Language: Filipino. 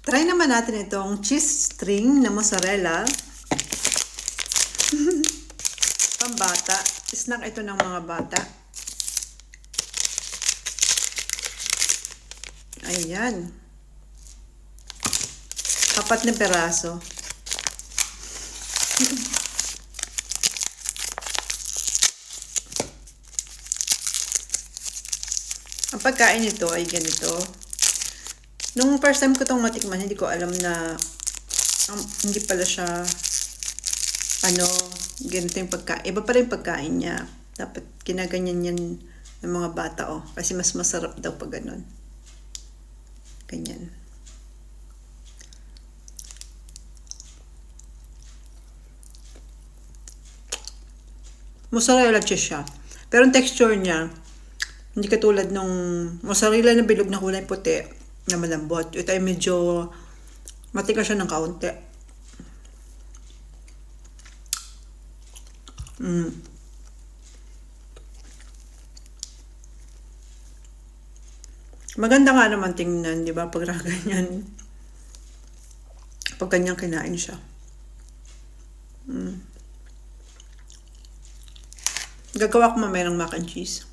Try naman natin itong cheese string na mozzarella. Pambata. Snack ito ng mga bata. Ayan. Apat na peraso. Ang pagkain nito ay ganito. Nung first time ko itong matikman, hindi ko alam na um, hindi pala siya ano, ganito yung pagkain. Iba pa rin pagkain niya. Dapat kinaganyan yan ng mga bata, oh. Kasi mas masarap daw pag ganun. Ganyan. Mozzarella cheese siya. Pero ang texture niya, hindi katulad nung mozzarella na bilog na kulay puti na malambot. Ito ay medyo matigas siya ng kaunti. Mm. Maganda nga naman tingnan, di ba? Pag ganyan. Pag ganyan kinain siya. Mm. Gagawa ko mamaya ng mac and cheese.